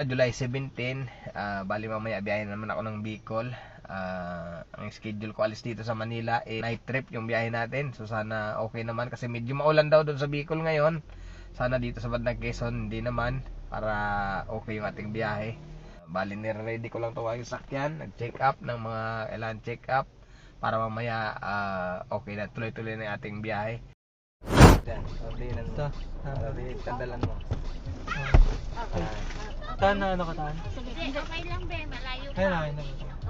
Ah, July 17, ah, bali mamaya biyahe naman ako ng Bicol. Ah, ang schedule ko alis dito sa Manila eh, night trip yung biyahe natin. So sana okay naman kasi medyo maulan daw doon sa Bicol ngayon. Sana dito sa bandang Quezon hindi naman para okay yung ating biyahe. Bali nire-ready ko lang to yung sakyan, nag-check up ng mga kailangan check up para mamaya ah, okay na tuloy-tuloy na yung ating biyahe. Yan, ordinan mo. Ito. Ah. Sabi, sandalan mo. Ah, Taan na ano ka taan? Sige, okay lang be, malayo pa. Ayun na, ayun.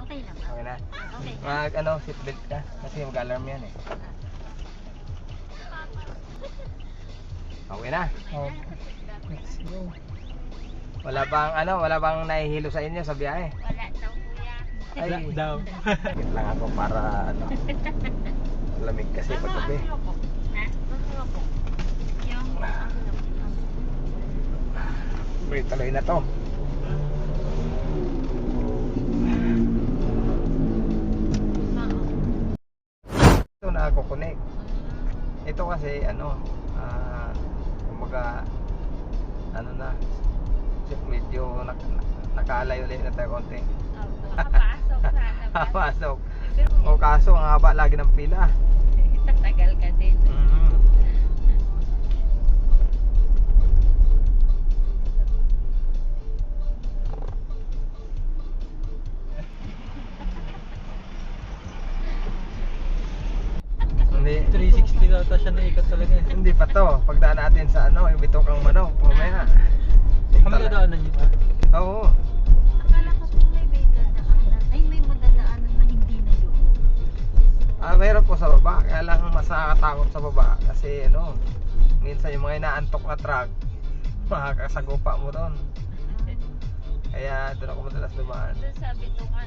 Okay lang. okay na. Okay. Mag ano, seatbelt ka kasi mag-alarm yan eh. Okay na. Oh. Let's go. Wala bang ano, wala bang nahihilo sa inyo sa biyahe? Wala daw kuya. Ay, daw. Bakit lang ako para ano. Lamig kasi pag gabi. Ha? Ano po? Yung Wait, tuloy na to. Connect. Ito kasi ano, ah, kumbaga ano na, medyo nak nakalayo ulit na tayo konti. Makapasok sana. Pasok. Pero O kaso, ang haba lagi ng pila. tatagal ka din. Mm. Hindi, 360 na ata siya naikat talaga eh. hindi pa to. Pagdaan natin sa ano, yung bitokang manok, mamaya. Kami dadaanan niyo pa. Oo. Akala ko po may may dadaanan. Ay, may madadaanan na hindi na yun. Ah, mayroon po sa baba. Kaya lang mas nakakatakot sa baba. Kasi ano, minsan yung mga inaantok na truck, makakasagupa mo doon. Kaya doon ako madalas dumaan. Doon sabi ko ka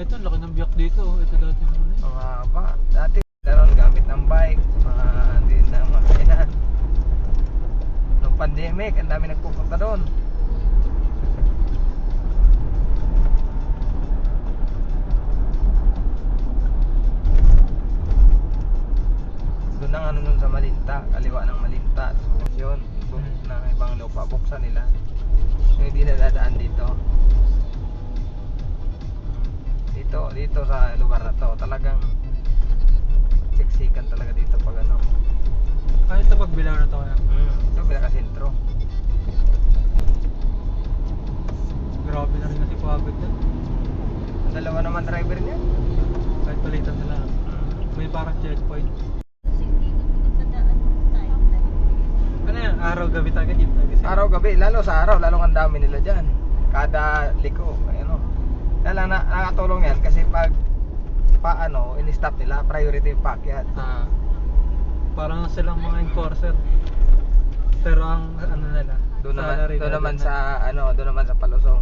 Ito, laki ng biyak dito. oh. Ito dati mo na. Mga ba, dati daron gamit ng bike, mga hindi na makainan. Nung pandemic, ang dami nagpupunta doon. Doon ang ano nun sa Malinta, kaliwa ng Malinta, tapos yun, buk ng ibang lupa, buksan nila. Yung hindi na dadaan dito. Dito, dito sa lugar na to, talagang siksikan talaga dito pag ano. Ah, ito pag bilaw na to kaya. Mm, ito pinaka-sentro. Grabe na rin na si Pagod na. Ang dalawa naman driver niya. Kahit palitan nila. May parang checkpoint. Kasi. Ano yan? Araw gabi tayo. Kasi Araw gabi, lalo sa araw, lalo ang dami nila dyan. Kada liko, ano. Lang na, nakatulong yan kasi pag paano, in-stop nila, priority yung paakyat. Ah, parang silang mga enforcer. Pero ang ano nila, Doon naman, doon na naman sa ano, doon naman sa Palusong.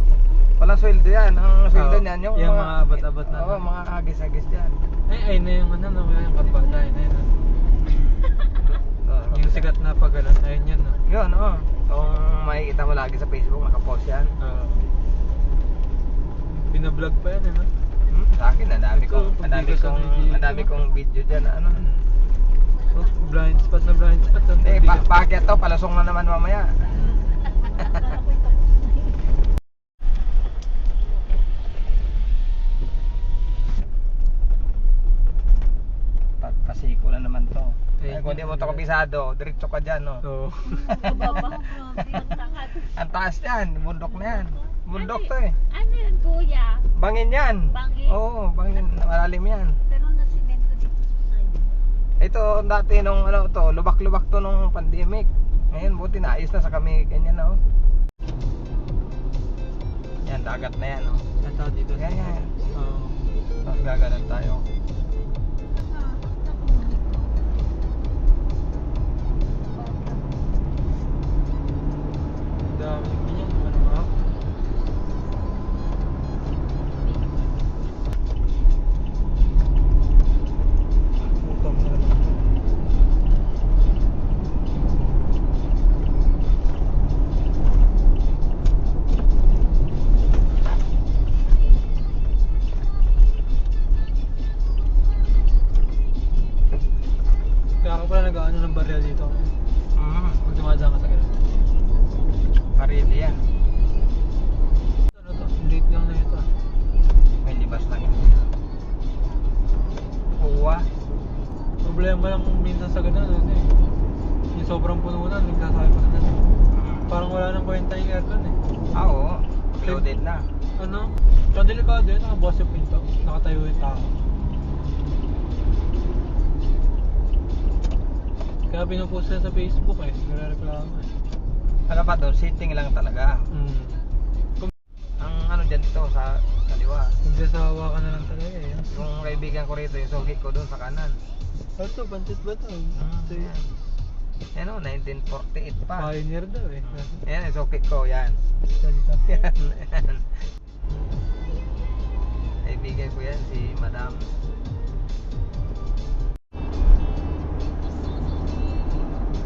Walang sweldo yan. Ang sweldo Oo, niyan yung, yung mga abot-abot na- Oo, mga agis-agis diyan. Ay, ay na yung ano, no, yung karbada, ayun na yun. Yung sikat na pagalan, ayun yun. No. Yun, oo. Kung makikita mo lagi sa Facebook, nakapost yan. Ah. Binablog pa yan, ano? Hmm, sa akin, ang dami Ito, kong, ang dami pagbigas kong, ang dami kong video dyan. na Ano? Oh, blind spot na blind spot. oh. Hindi, pa paakyat to, palusong na naman mamaya. Pa pasiko na naman to. Eh, Ay, kung di mo to kabisado, diretso ka dyan, no? Oo. Baba, grabe ang takad. Ang taas yan, bundok na yan. Bundok to eh. Ano yun kuya? Bangin yan. Bangin? Oo, bangin. Malalim yan. Pero nasimento dito sa side. Ito dati nung ano to, lubak-lubak to nung pandemic. Ngayon buti na ayos na sa kami ganyan na oh. Yan dagat na yan oh. Ito dito. Yan yan. Oo. Tapos gaganan tayo. dalawa. Problema lang minsan sa ganun, ano eh. Yung sobrang puno na, nagsasabi pa na. Eh. Parang wala nang kwenta yung aircon eh. Ah, oo. Loaded na. Ano? Pero delikado yun, nakabukas yung pinto. Nakatayo yung tao. Kaya pinupost sa Facebook eh, nagre-reklamo eh. Ano ba doon? Sitting lang talaga. Mm. Ano dyan dito sa kaliwa. Magsasawa ka na lang talaga eh. Yung kaibigan ko rito, yung suki ko doon sa kanan. Ito, pancit ba ito? Hmm, Ito yan. Yan o, 1948 pa. Pioneer daw eh. Yan, yung suki ko, yan. Salita. Yan, yan. Kaibigan ko yan, si Madam.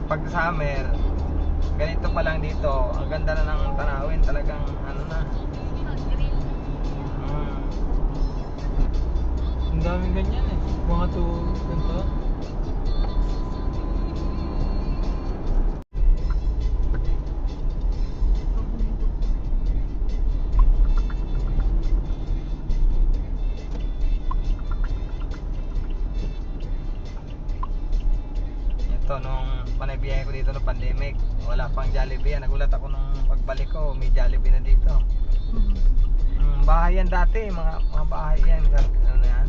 Pag summer, ganito pa lang dito, ang ganda na ng tanawin, talagang ano na. Mag-grill. Mm. Ang daming ganyan eh. Mga to, ganito. Pandemic, wala pang Jollibee. Nagulat ako nung pagbalik ko, may Jollibee na dito. Hmm. Mm, bahay yan dati, mga, mga bahay yan. Ano na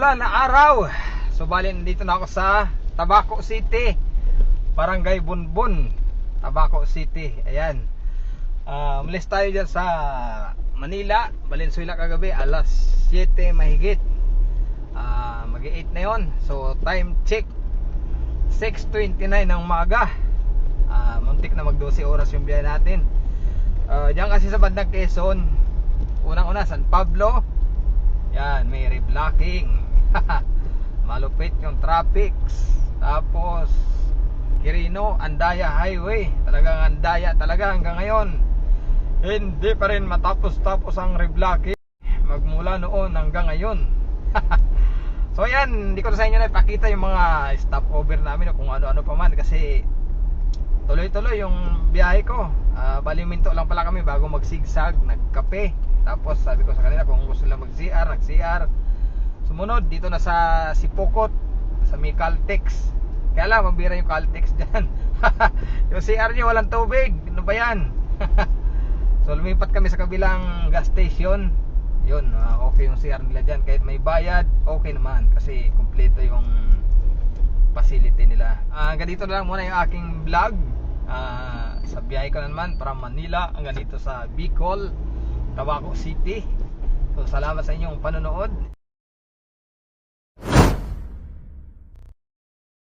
Maulan na araw. So bali nandito na ako sa Tabaco City. Barangay Bunbun. Tabaco City. Ayan. Ah, umalis tayo dyan sa Manila. Valenzuela kagabi alas 7 mahigit. Ah, mag-8 na yon. So time check 6.29 ng umaga. Ah, muntik na mag 12 oras yung biyahe natin. Ah, diyan kasi sa bandang Quezon, unang-una San Pablo. Yan, may reblocking. Malupit yung traffics. Tapos Quirino, Andaya Highway. Talagang Andaya talaga hanggang ngayon. Hindi pa rin matapos-tapos ang reblocking. Magmula noon hanggang ngayon. so yan, hindi ko na sa inyo na ipakita yung mga stopover namin kung ano-ano pa man kasi tuloy-tuloy yung biyahe ko. Ah, bali minto lang pala kami bago mag-zigzag, nagkape. Tapos sabi ko sa kanila kung gusto nila mag-CR, nag-CR. Sumunod dito na sa Sipokot, sa may Caltex. Kaya lang, mabira yung Caltex dyan. yung CR nyo walang tubig. Ano ba yan? so lumipat kami sa kabilang gas station. Yun, ah, okay yung CR nila dyan. Kahit may bayad, okay naman. Kasi kompleto yung facility nila. Ah, hanggang dito na lang muna yung aking vlog. Ah, sa biyahe ko na naman para Manila hanggang dito sa Bicol, Tabaco City. So salamat sa inyong panonood.